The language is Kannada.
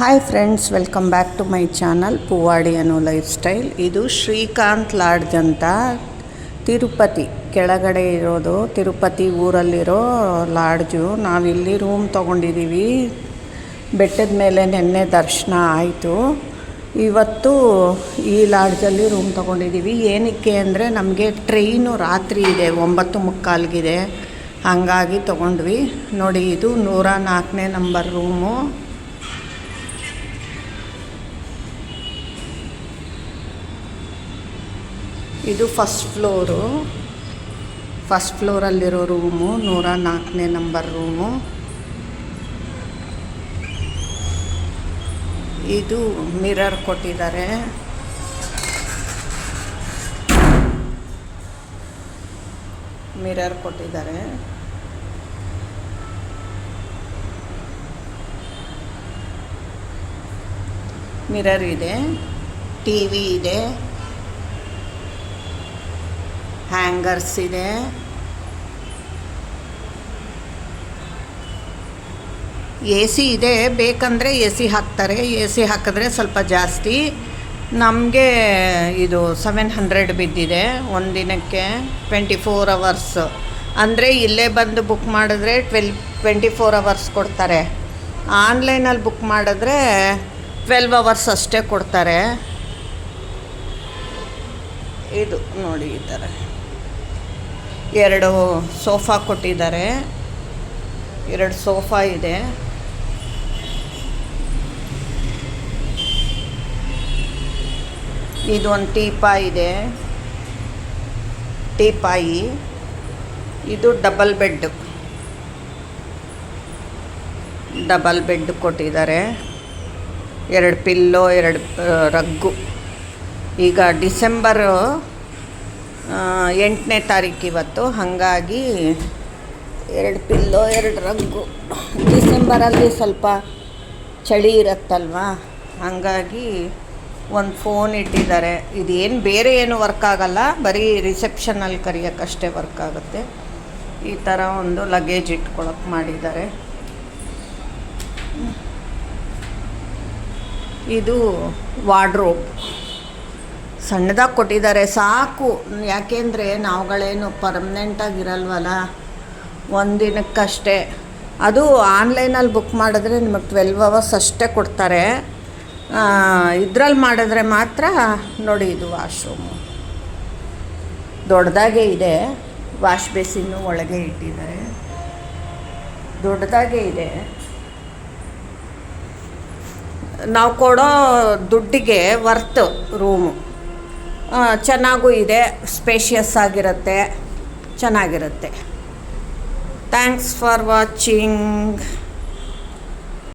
Hi friends welcome back to my channel Poovadi ಅನ್ನೋ ಲೈಫ್ ಸ್ಟೈಲ್ ಇದು ಶ್ರೀಕಾಂತ್ ಲಾಡ್ಜ್ ಅಂತ ತಿರುಪತಿ, ಕೆಳಗಡೆ ಇರೋದು ತಿರುಪತಿ ಊರಲ್ಲಿರೋ ಲಾಡ್ಜು. ನಾವಿಲ್ಲಿ ರೂಮ್ ತೊಗೊಂಡಿದ್ದೀವಿ. ಬೆಟ್ಟದ ಮೇಲೆ ನಿನ್ನೆ ದರ್ಶನ ಆಯಿತು. ಇವತ್ತು ಈ ಲಾಡ್ಜಲ್ಲಿ ರೂಮ್ ತೊಗೊಂಡಿದ್ದೀವಿ. ಏನಕ್ಕೆ ಅಂದರೆ ನಮಗೆ ಟ್ರೈನು ರಾತ್ರಿ ಇದೆ, ಒಂಬತ್ತು ಮುಕ್ಕಾಲ್ಗಿದೆ. ಹಾಗಾಗಿ ತೊಗೊಂಡ್ವಿ. ನೋಡಿ, ಇದು ನೂರ ನಾಲ್ಕನೇ ನಂಬರ್ ರೂಮು ಇದು ಫಸ್ಟ್ ಫ್ಲೋರು ಫಸ್ಟ್ ಫ್ಲೋರಲ್ಲಿರೋ ರೂಮು ನೂರ ನಾಲ್ಕನೇ ನಂಬರ್ ರೂಮು ಇದು ಮಿರರ್ ಕೊಟ್ಟಿದ್ದಾರೆ. ಮಿರರ್ ಕೊಟ್ಟಿದ್ದಾರೆ. ಮಿರರ್ ಇದೆ ಟಿ ವಿ ಇದೆ. ಹ್ಯಾಂಗರ್ಸ್ ಇದೆ ಎ ಸಿ ಇದೆ, ಬೇಕಂದರೆ ಎ ಸಿ ಹಾಕ್ತಾರೆ. ಎ ಸಿ ಹಾಕಿದ್ರೆ ಸ್ವಲ್ಪ ಜಾಸ್ತಿ. ನಮಗೆ ಇದು ಸೆವೆನ್ ಹಂಡ್ರೆಡ್ ಬಿದ್ದಿದೆ ಒಂದು ದಿನಕ್ಕೆ ಟ್ವೆಂಟಿ ಫೋರ್ ಅವರ್ಸ್. ಅಂದರೆ ಇಲ್ಲೇ ಬಂದು ಬುಕ್ ಮಾಡಿದ್ರೆ ಟ್ವೆಲ್, ಟ್ವೆಂಟಿ ಫೋರ್ ಅವರ್ಸ್ ಕೊಡ್ತಾರೆ. ಆನ್ಲೈನಲ್ಲಿ ಬುಕ್ ಮಾಡಿದ್ರೆ ಟ್ವೆಲ್ವ್ ಅವರ್ಸ್ ಅಷ್ಟೇ ಕೊಡ್ತಾರೆ. ಇದು ನೋಡಿ ಈ ಥರ ಎರಡು ಸೋಫಾ ಕೊಟ್ಟಿದ್ದಾರೆ. ಎರಡು ಸೋಫಾ ಇದೆ. ಇದು ಒಂದು ಟೀಪಾಯಿ ಇದೆ. ಟೀಪಾಯಿ ಇದು ಡಬಲ್ ಬೆಡ್. ಡಬಲ್ ಬೆಡ್ ಕೊಟ್ಟಿದ್ದಾರೆ. ಎರಡು ಪಿಲ್ಲೋ, ಎರಡು ರಗ್ಗು. ಈಗ ಡಿಸೆಂಬರು ಎಂಟನೇ ತಾರೀಕು ಇವತ್ತು. ಹಾಗಾಗಿ ಎರಡು ಪಿಲ್ಲೋ, ಎರಡು ರಂಗು ಡಿಸೆಂಬರಲ್ಲಿ ಸ್ವಲ್ಪ ಚಳಿ ಇರುತ್ತಲ್ವ? ಹಾಗಾಗಿ ಒಂದು ಫೋನ್ ಇಟ್ಟಿದ್ದಾರೆ. ಇದೇನು ಬೇರೆ ಏನು ವರ್ಕ್ ಆಗಲ್ಲ. ಬರೀ ರಿಸೆಪ್ಷನಲ್ಲಿ ಕರಿಯೋಕ್ಕಷ್ಟೇ ವರ್ಕ್ ಆಗುತ್ತೆ. ಈ ಥರ ಒಂದು ಲಗೇಜ್ ಇಟ್ಕೊಳಕ್ಕೆ ಮಾಡಿದ್ದಾರೆ. ಇದು ವಾರ್ಡ್ರೋಬ್. ಸಣ್ಣದಾಗಿ ಕೊಟ್ಟಿದ್ದಾರೆ. ಸಾಕು. ಯಾಕೆಂದರೆ ನಾವುಗಳೇನು ಪರ್ಮನೆಂಟಾಗಿರಲ್ವಲ್ಲ ಒಂದಿನಕ್ಕಷ್ಟೇ. ಅದು ಆನ್ಲೈನಲ್ಲಿ ಬುಕ್ ಮಾಡಿದ್ರೆ ನಿಮಗೆ ಟ್ವೆಲ್ವ್ ಅವರ್ಸ್ ಅಷ್ಟೇ ಕೊಡ್ತಾರೆ. ಇದ್ರಲ್ಲಿ ಮಾಡಿದ್ರೆ ಮಾತ್ರ ನೋಡಿ ಇದು ವಾಶ್ರೂಮು ದೊಡ್ಡದಾಗೆ ಇದೆ. ವಾಶ್ ಬೇಸಿನ್ನು ಒಳಗೆ ಇಟ್ಟಿದ್ದಾರೆ. ದೊಡ್ಡದಾಗೆ ಇದೆ. ನಾವು ಕೊಡೋ ದುಡ್ಡಿಗೆ ವರ್ತ್ ರೂಮು ಚೆನ್ನಾಗೂ ಇದೆ ಸ್ಪೇಷಿಯಸ್ ಆಗಿರುತ್ತೆ ಚೆನ್ನಾಗಿರುತ್ತೆ. Thanks for watching